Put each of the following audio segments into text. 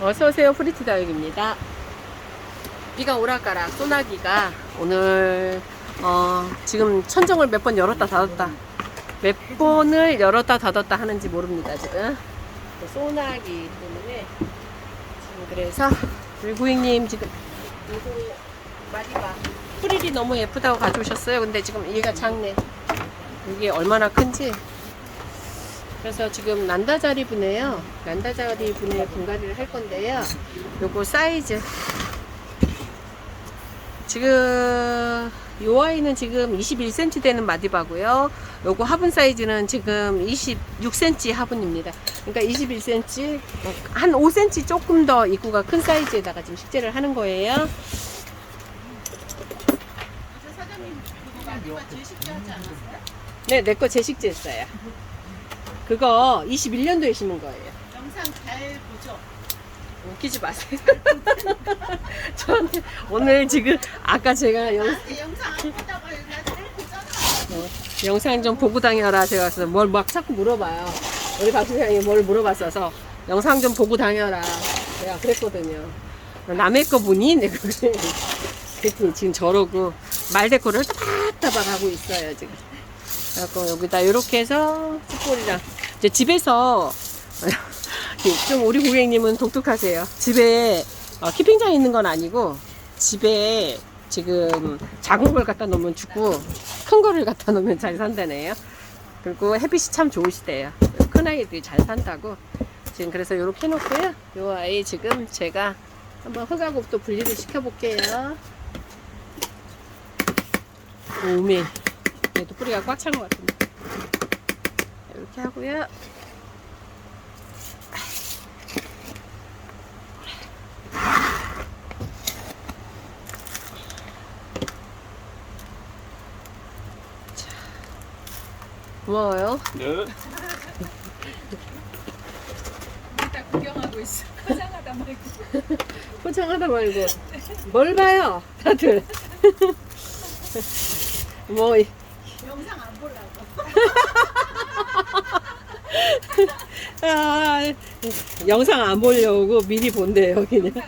어서오세요 프리티다육입니다. 비가 오락가락 소나기가 오늘 어, 지금 천정을 몇 번 열었다 닫았다. 몇 번을 열었다 닫았다 하는지 모릅니다 지금. 또 소나기 때문에 지금 그래서 고객님 지금 요거 마디바 프릴이 너무 예쁘다고 가져오셨어요. 근데 지금 얘가 작네 이게 얼마나 큰지 그래서 지금 난다자리 분에요. 난다자리 분에 분갈이를 할 건데요. 요거 사이즈. 지금 요 아이는 지금 21cm 되는 마디바고요. 요거 화분 사이즈는 지금 26cm 화분입니다. 그러니까 21cm, 한 5cm 조금 더 입구가 큰 사이즈에다가 지금 식재를 하는 거예요. 사장님 그거 마지막 제식제 하지 않았어요? 네, 내거 재식재 했어요. 그거 21년도에 심은 거예요. 영상 잘 보죠? 웃기지 마세요. 저한테 오늘 지금 아까 제가 영, 나한테 영상 안 보다가 보잖아 영상 좀 보고 다녀라 제가 그래서 뭘 막 자꾸 물어봐요. 우리 박 시장이 뭘 물어봤어서 영상 좀 보고 다녀라 내가 그랬거든요. 남의 거 보니? 내가 그래. 그랬더니 지금 저러고 말대꾸를 따박따박 하고 있어요 지금. 그래갖고 여기다 이렇게 해서 숯불이랑 이제 집에서 좀 우리 고객님은 독특하세요. 집에 어, 키핑장 있는 건 아니고 집에 지금 작은 걸 갖다 놓으면 죽고 큰 거를 갖다 놓으면 잘 산다네요. 그리고 햇빛이 참 좋으시대요. 큰 아이들이 잘 산다고. 지금 그래서 이렇게 해놓고요. 요 아이 지금 제가 한번 흑화곡도 분리를 시켜볼게요. 오메. 얘도 뿌리가 꽉 찬 것 같은데. 이렇게 하고요. 고마워요. 네. 일단 구경하고 있어 화장하다 말고 포장하다 말고 뭘 봐요 다들 뭐 이- 영상 안 보려고. 아, 영상 안 보려고 미리 본대요 그냥. 영상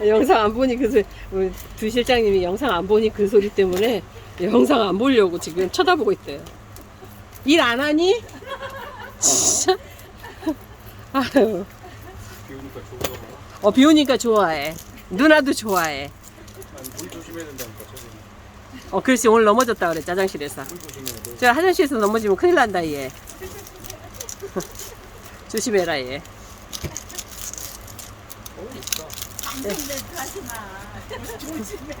안 영상 안 보니 그 소리 우리 두 실장님이 영상 안 보니 그 소리 때문에 영상 안 보려고 지금 쳐다보고 있대요. 일 안 하니? 진짜? 아유. 비 오니까 좋아. 어, 비 오니까 좋아해. 누나도 좋아해. 아니, 물 조심해야 된다니까. 어 그렇지 오늘 넘어졌다 조심해야 돼. 저 화장실에서 넘어지면 큰일 난다 얘. 조심해라 얘. 조심해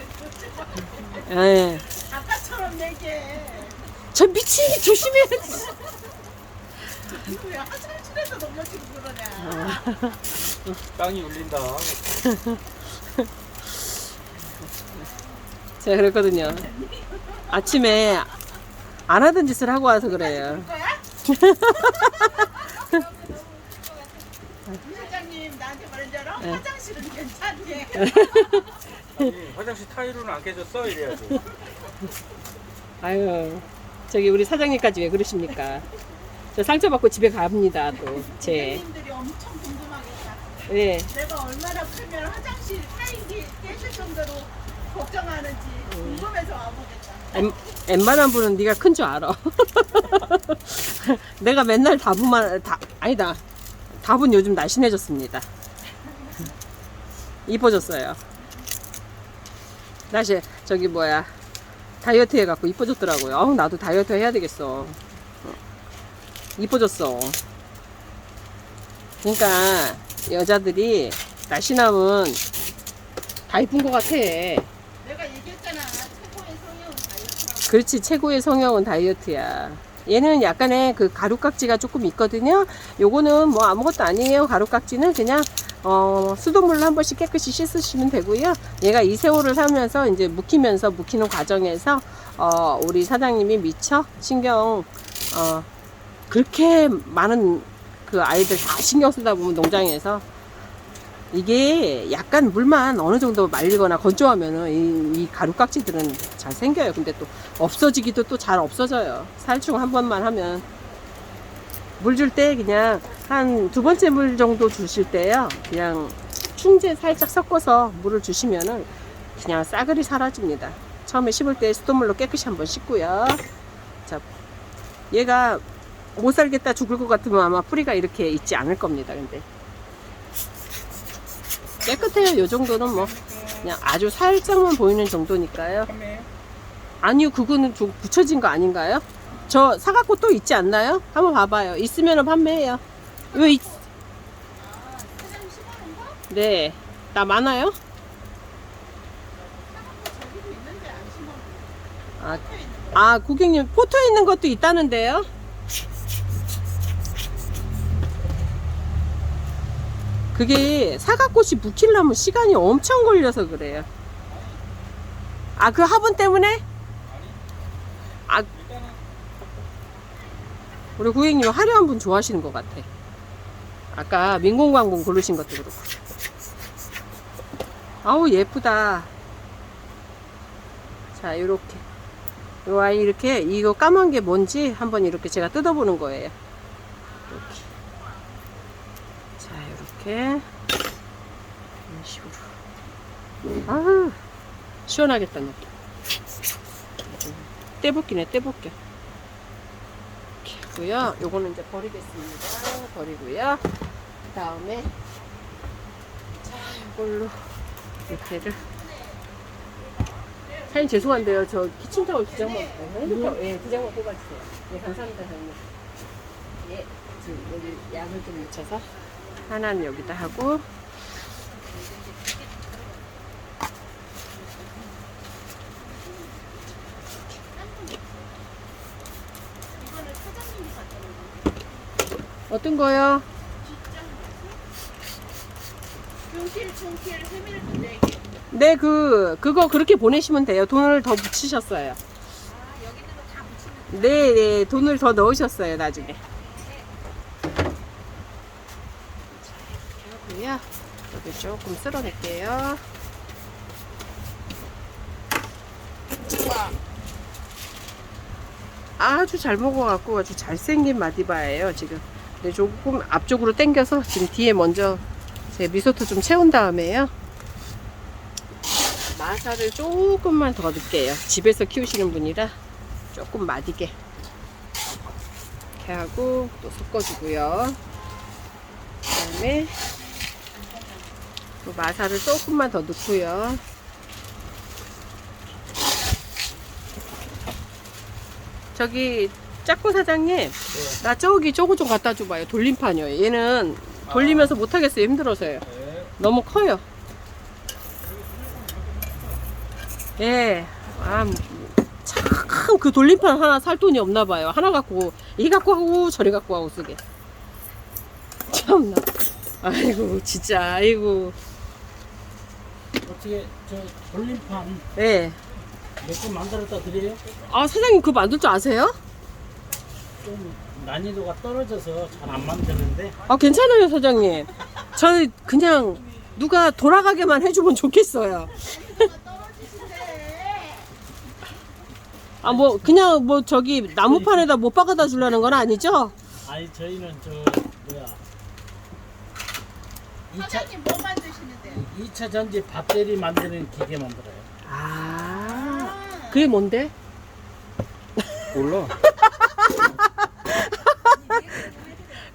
예. 아까처럼 내게. 저 미치게 조심해야지 왜 화장실에서 넘어지고 그러냐. 땅이 울린다. 제가 그랬거든요 아침에 안 하던 짓을 하고 와서 그래요 사장님 나한테 말한 줄 알아? 네. 화장실은 괜찮대 아니, 화장실 타일로는 안 깨졌어? 이래야지. 아유 저기 우리 사장님까지 왜 그러십니까 저 상처받고 집에 갑니다 또제 선생님들이 엄청 궁금하겠다 네. 내가 얼마나 크면 화장실 타일이 깨질 정도로 걱정하는지 궁금해서 와보겠다 웬- 웬만한 분은 네가 큰 줄 알아. 내가 맨날 다분만 다 아니다. 다분 요즘 날씬해졌습니다. 이뻐졌어요. 다시 저기 뭐야 다이어트 해갖고 이뻐졌더라고요. 어우, 나도 다이어트 해야 되겠어. 어. 이뻐졌어. 그러니까 여자들이 날씬하면 다 이쁜 것 같아. 내가 얘기했잖아 최고의 성형은 다이어트라고 그렇지 최고의 성형은 다이어트야. 얘는 약간의 그 가루깍지가 조금 있거든요. 요거는 뭐 아무것도 아니에요. 가루깍지는 그냥 어, 수돗물로 한 번씩 깨끗이 씻으시면 되고요. 얘가 이 세월을 살면서 이제 묵히면서 묵히는 과정에서 어, 우리 사장님이 미처 신경 어, 그렇게 많은 그 아이들 다 신경 쓰다 보면 농장에서 이게 약간 물만 어느 정도 말리거나 건조하면은 이, 이 가루 깍지들은 잘 생겨요. 근데 또 없어지기도 또 잘 없어져요. 살충 한 번만 하면 물 줄 때 그냥 한 두 번째 물 정도 주실 때요. 그냥 충제 살짝 섞어서 물을 주시면은 그냥 싸그리 사라집니다. 처음에 씹을 때 수돗물로 깨끗이 한번 씻고요. 자, 얘가 못 살겠다 죽을 것 같으면 아마 뿌리가 이렇게 있지 않을 겁니다. 근데 깨끗해요. 요 정도는 뭐 그냥 아주 살짝만 보이는 정도니까요. 아니요, 그거는 좀 붙여진 거 아닌가요? 저 사갖고 또 있지 않나요? 한번 봐봐요. 있으면 판매해요. 왜 있... 네. 나 많아요? 아. 아, 고객님, 포토에 있는 것도 있다는데요? 그게 사과꽃이 묵히려면 시간이 엄청 걸려서 그래요. 아, 그 화분 때문에? 아, 우리 고객님 화려한 분 좋아하시는 것 같아. 아까 민공광분 고르신 것도 그렇고. 아우, 예쁘다. 자, 요렇게. 요 아이 이렇게, 이거 까만 게 뭔지 한번 이렇게 제가 뜯어보는 거예요. 이렇게. 자, 요렇게. 이런 식으로. 아우, 시원하겠다, 너. 떼볶이네, 떼볶이. 이렇게 하고요. 요거는 이제 버리겠습니다. 버리고요. 그 다음에 자, 이걸로 밑에를 사장님 죄송한데요. 저 키친타올 두 장만 핸드타올 예, 두 장만 뽑아주세요. 예, 감사합니다, 사장님. 예, 지금 여기 약을 좀 묻혀서 하나는 여기다 하고 어떤 거요? 네 네, 그 그거 그렇게 보내시면 돼요. 돈을 더 붙이셨어요. 아 네, 네, 돈을 더 넣으셨어요, 나중에. 이렇게 하고요. 여기 조금 쓸어낼게요. 아주 잘 먹어갖고 아주 잘생긴 마디바예요, 지금. 근데 조금 앞쪽으로 당겨서 지금 뒤에 먼저 제 미소토 좀 채운 다음에요. 마사를 조금만 더 넣을게요. 집에서 키우시는 분이라 조금 마디게. 이렇게 하고 또 섞어주고요. 그 다음에 또 마사를 조금만 더 넣고요. 저기 짝꿍 사장님, 나 저기 저거 좀 갖다 줘봐요. 돌림판이요. 얘는 돌리면서 못하겠어요. 힘들어서요. 네. 너무 커요. 예. 아, 참 그 돌림판 하나 살 돈이 없나 봐요. 하나 갖고 이 갖고 하고 저리 갖고 하고 쓰게. 참나. 아이고 진짜 아이고. 어떻게 저 돌림판 예. 몇개 만들었다 드려요? 아 사장님 그거 만들 줄 아세요? 좀 난이도가 떨어져서 잘 안 만드는데 아 괜찮아요 사장님. 저 그냥 누가 돌아가게만 해주면 좋겠어요. 아 뭐 그냥 뭐 저기 나무판에다 못 박아다 주려는 건 아니죠? 아니 저희는 저 뭐야 2차 사장님 뭐 만드시는데 2차 전지 배터리 만드는 기계 만들어요. 아 그게 뭔데? 몰라.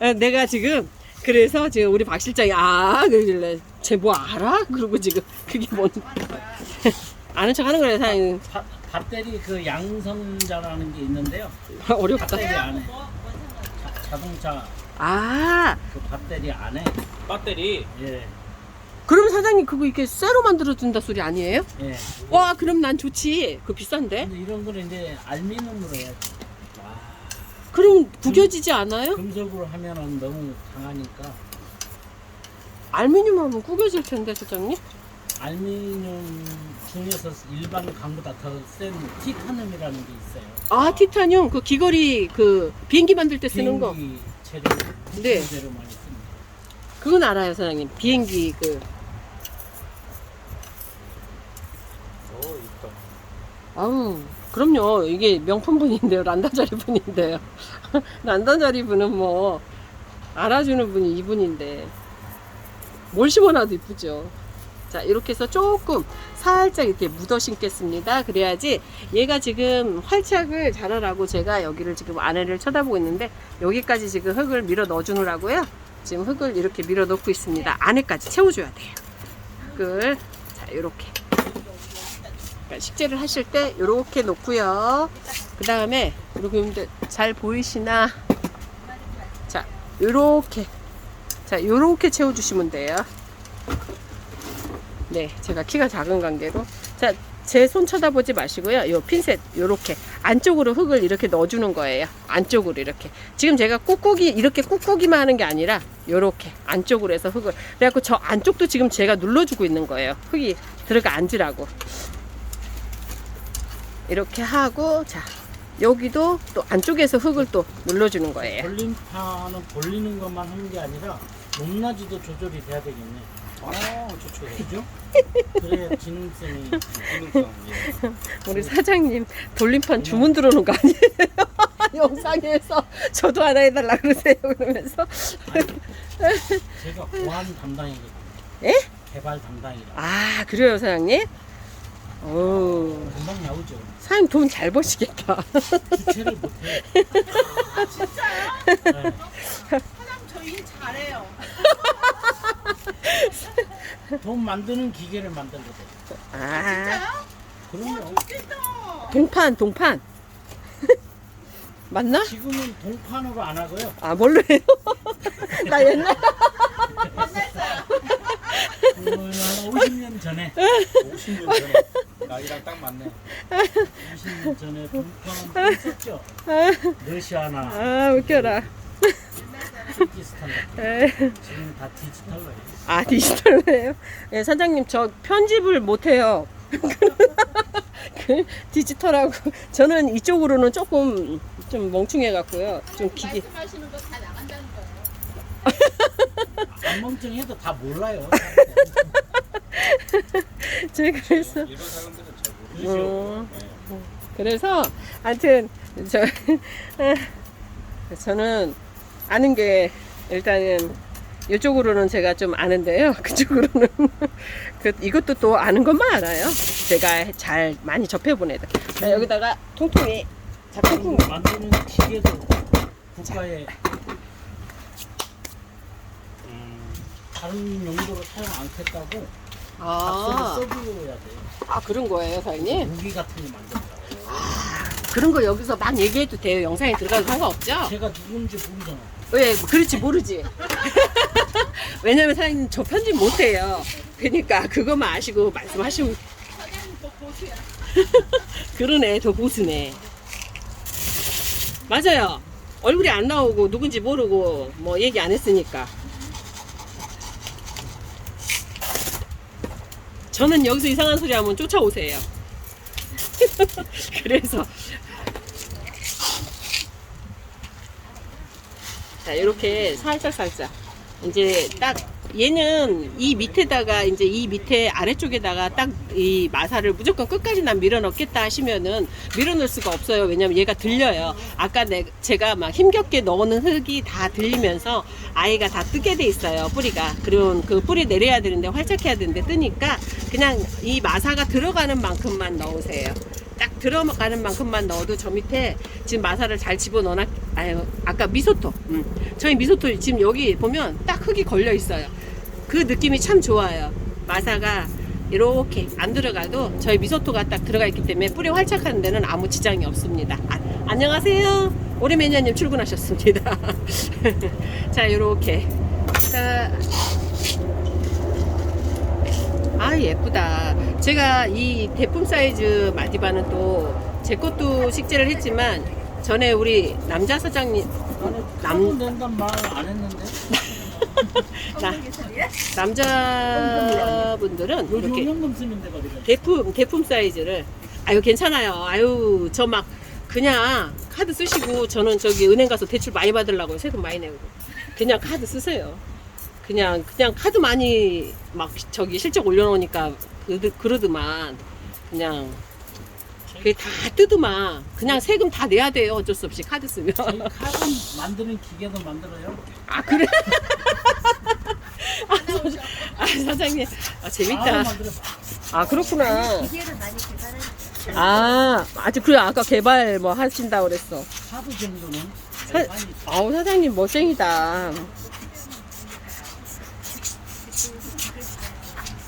에, 내가 지금 그래서 지금 우리 박 실장이 아 그러길래 쟤 뭐 알아? 그러고 지금 그게 뭔 아는 척 하는 거예요 사장님 바, 배터리 그 양성자라는 게 있는데요. 어렵다 배터리 안에 뭐, 자, 자동차 아그 배터리 안에 배터리. 예 그럼 사장님 그거 이렇게 쇠로 만들어 준다 소리 아니에요? 예. 와 그럼 난 좋지 그 비싼데 근데 이런 거는 이제 알미늄으로 해야지. 와 그럼 구겨지지 않아요? 금속으로 하면은 너무 강하니까 알루미늄 하면 구겨질 텐데 사장님 알미늄 중에서 일반 강보다 더 센 티타늄이라는 게 있어요. 아 티타늄 그 귀걸이 그 비행기 만들 때 쓰는 거 비행기 재료, 네. 재료 많이 씁니다. 그건 알아요 사장님 비행기 그어 있다. 아우 그럼요. 이게 명품 분인데요. 란다자리 분인데요. 란다자리 분은 뭐 알아주는 분이 이분인데 뭘 심어놔도 이쁘죠. 자 이렇게 해서 조금 살짝 이렇게 묻어 심겠습니다. 그래야지 얘가 지금 활착을 잘하라고 제가 여기를 지금 안에를 쳐다보고 있는데 여기까지 지금 흙을 밀어 넣어주느라고요. 지금 흙을 이렇게 밀어 넣고 있습니다. 안에까지 채워줘야 돼요. 흙을 자 이렇게 그러니까 식재를 하실 때 이렇게 놓고요. 그 다음에 여러분들 잘 보이시나? 자, 요렇게 자, 요렇게 채워주시면 돼요. 네, 제가 키가 작은 관계로 자, 제 손 쳐다보지 마시고요. 요 핀셋 요렇게 안쪽으로 흙을 이렇게 넣어주는 거예요. 안쪽으로 이렇게. 지금 제가 꾹꾹이 이렇게 꾹꾹이만 하는 게 아니라 요렇게 안쪽으로 해서 흙을 그래갖고 저 안쪽도 지금 제가 눌러주고 있는 거예요. 흙이 들어가 앉으라고. 이렇게 하고 자 여기도 또 안쪽에서 흙을 또 눌러주는 거예요. 볼림판은 볼리는 것만 하는 게 아니라 높낮이도 조절이 돼야 되겠네. 아, 좋죠. 그죠? 그래야. 예. 우리 사장님 돌림판 주문 들어오는 거 아니에요? 영상에서 저도 하나 해달라 그러세요 그러면서 제가 보안 담당이거든요. 예? 개발 담당이라. 아 그래요 사장님? 오 금방 나오죠. 사장님 돈 잘 버시겠다. 주체를 못해. 아 진짜요? 네. 사장 저일 잘해요. 돈 만드는 기계를 만들거든. 아 진짜요? 그럼요. 어 좋겠다. 동판 동판 맞나? 지금은 동판으로 안 하고요. 아 뭘로 해요? 나 옛날 그거는 한 50년 전에, 50년 전에 나이랑 딱 맞네. 20년 전에 동판 했었죠. 러시아나 아 웃겨라. 지금 다 디지털로 해요. 아 디지털로예요? 예, 사장님 저 편집을 못해요. 그 디지털하고 저는 이쪽으로는 조금 좀 멍충해 갖고요. 좀 기계. 말씀하시는 거 다 나간다는 거예요. 안 멍청해도 다 몰라요. 제가 그래서 이런 사람들은 잘 모르죠. 음, 그래서 하여튼 저 저는 아는 게 일단은 이쪽으로는 제가 좀 아는데요. 그쪽으로는 그 이것도 또 아는 것만 알아요. 제가 잘 많이 접해본 애들. 자, 여기다가 통통이 자 통통 만드는 기계도 국가에 음, 다른 용도로 사용 않겠다고 아, 박스를 써줘야 돼요. 아 그런 거예요, 사장님. 무기 같은 거 만든다고. 그런 거 여기서 막 얘기해도 돼요. 영상에 들어가도 상관없죠? 제가 누군지 모르잖아. 왜 그렇지 모르지. 왜냐면 사장님 저 편집 못해요. 그러니까 그것만 아시고 말씀하시면. 그러네 더 고수네. 맞아요. 얼굴이 안 나오고 누군지 모르고 뭐 얘기 안 했으니까. 저는 여기서 이상한 소리 하면 쫓아오세요. 그래서 자 이렇게 살짝 살짝 이제 딱 얘는 이 밑에다가 이제 이 밑에 아래쪽에다가 딱 이 마사를 무조건 끝까지 난 밀어 넣겠다 하시면은 밀어 넣을 수가 없어요. 왜냐면 얘가 들려요. 아까 내, 제가 막 힘겹게 넣는 흙이 다 들리면서 아이가 다 뜨게 돼 있어요. 뿌리가. 그리고 그 뿌리 내려야 되는데 활착해야 되는데 뜨니까 그냥 이 마사가 들어가는 만큼만 넣으세요. 딱 들어가는 만큼만 넣어도 저 밑에 지금 마사를 잘 집어 넣어놨, 아유, 아까 미소토. 음. 저희 미소토 지금 여기 보면 딱 흙이 걸려 있어요. 그 느낌이 참 좋아요. 마사가 이렇게 안 들어가도 저희 미소토가 딱 들어가 있기 때문에 뿌리 활착하는 데는 아무 지장이 없습니다. 아, 안녕하세요. 오리 매니아님 출근하셨습니다. 자, 이렇게. 자, 아 예쁘다. 제가 이 대품 사이즈 마디바는 또 제 것도 식재를 했지만 전에 우리 남자 사장님 남남 된단 말안 했는데? 나, 남자분들은 요즘 이렇게 현금 대품 대품 사이즈를. 아유 괜찮아요. 아유 저 막 그냥 카드 쓰시고 저는 저기 은행 가서 대출 많이 받으려고 세금 많이 내고. 그냥 카드 쓰세요. 그냥 그냥 카드 많이 막 저기 실적 올려놓으니까 그러- 그러더만. 그냥 그게 다 뜯으면 그냥 세금 다 내야 돼요. 어쩔 수 없이 카드 쓰면. 저희 카드 만드는 기계도 만들어요. 아 그래? 아, 사- 아 사장님 아 아, 재밌다. 만들어. 아 그렇구나. 기계를 많이 개발해. 아 아주 그래 아까 개발 뭐 하신다 그랬어. 카드 정도는 사- 많이 아우 사장님 멋쟁이다.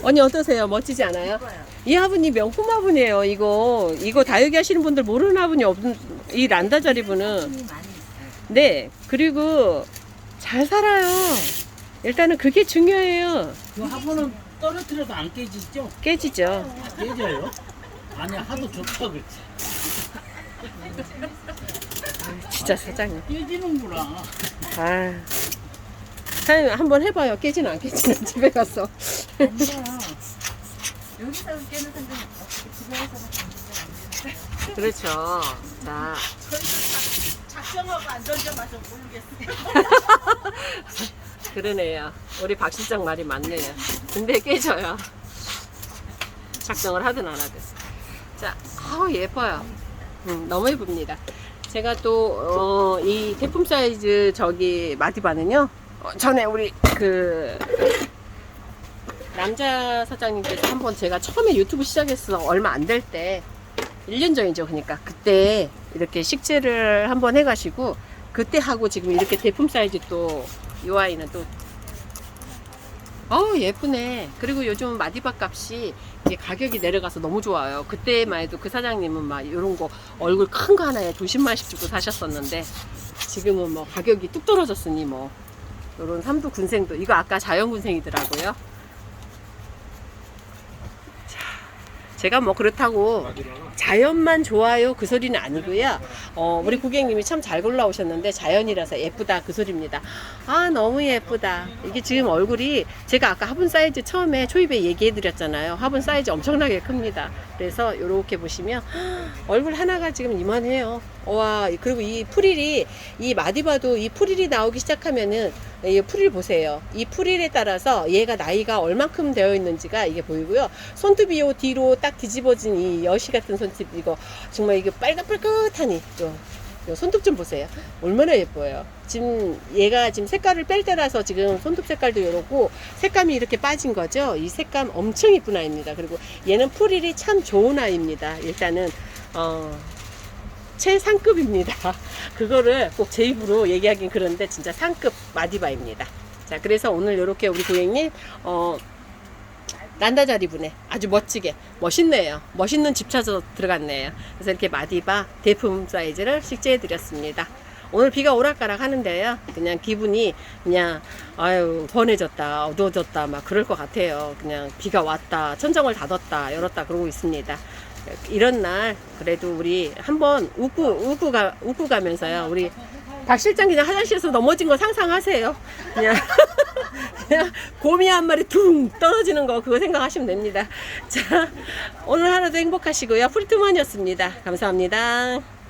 언니 어떠세요? 멋지지 않아요? 이 화분이 명품 화분이에요. 이거 이거 다육이 하시는 분들 모르는 화분이 없는 이 란다자리 분은 네 그리고 잘 살아요. 일단은 그게 중요해요. 그 화분은 떨어뜨려도 안 깨지죠? 깨지죠. 깨져요? 아니 하도 좋다 그랬지. 진짜 사장님. 깨지는구나. 아 사장님 한번 해봐요. 깨지는 안 깨지는 집에 가서. 여기서 깨는 상관이 없어. 집에서는 그렇죠. 자 작정하고 안 던져봐서 모르겠어요. 그러네요. 우리 박 실장 말이 맞네요. 근데 깨져요. 작정을 하든 안 하든. 자, 아우 예뻐요. 음, 너무 예쁩니다. 제가 또, 어, 이 제품 사이즈 저기 마디바는요, 어, 전에 우리 그, 남자 사장님께서 한번 제가 처음에 유튜브 시작했어 얼마 안 될 때, 1년 전이죠. 그러니까 그때 이렇게 식재를 한번 해가시고, 그때 하고 지금 이렇게 제품 사이즈 또, 이 아이는 또, 어 예쁘네. 그리고 요즘 마디바 값이 이게 가격이 내려가서 너무 좋아요. 그때만 해도 그 사장님은 막 이런 거 얼굴 큰 거 하나에 두 10만씩 주고 사셨었는데 지금은 뭐 가격이 뚝 떨어졌으니 뭐 요런 삼두 군생도 이거 아까 자연 군생이더라고요. 제가 뭐 그렇다고 자연만 좋아요 그 소리는 아니고요. 어, 우리 고객님이 참 잘 골라오셨는데 자연이라서 예쁘다 그 소리입니다. 아 너무 예쁘다. 이게 지금 얼굴이 제가 아까 화분 사이즈 처음에 초입에 얘기해드렸잖아요. 화분 사이즈 엄청나게 큽니다. 그래서 이렇게 보시면 얼굴 하나가 지금 이만해요. 와 그리고 이 프릴이 이 마디바도 이 프릴이 나오기 시작하면은 이 프릴 보세요. 이 프릴에 따라서 얘가 나이가 얼만큼 되어 있는지가 이게 보이고요. 손톱이 요 뒤로 딱 뒤집어진 이 여시 같은 손톱 이거 정말 이게 빨갛빨갛하니 요, 요 손톱 좀 보세요. 얼마나 예뻐요. 지금 얘가 지금 색깔을 뺄 때라서 지금 손톱 색깔도 이렇고 색감이 이렇게 빠진 거죠. 이 색감 엄청 이쁜 아이입니다. 그리고 얘는 프릴이 참 좋은 아이입니다. 일단은 어 최상급입니다. 그거를 꼭 제 입으로 얘기하긴 그런데 진짜 상급 마디바입니다. 자, 그래서 오늘 이렇게 우리 고객님 어 난다자리 분에 아주 멋지게 멋있네요. 멋있는 집 찾아 들어갔네요. 그래서 이렇게 마디바 대품 사이즈를 식재해 드렸습니다. 오늘 비가 오락가락 하는데요. 그냥 기분이 그냥 아유 번해졌다 어두워졌다 막 그럴 것 같아요. 그냥 비가 왔다 천정을 닫았다 열었다 그러고 있습니다. 이런 날 그래도 우리 한번 웃고 웃고 가 웃고 가면서요. 우리 박 실장 그냥 화장실에서 넘어진 거 상상하세요. 그냥 그냥 곰이 한 마리 둥 떨어지는 거 그거 생각하시면 됩니다. 자 오늘 하루도 행복하시고요. 프리트만이었습니다. 감사합니다.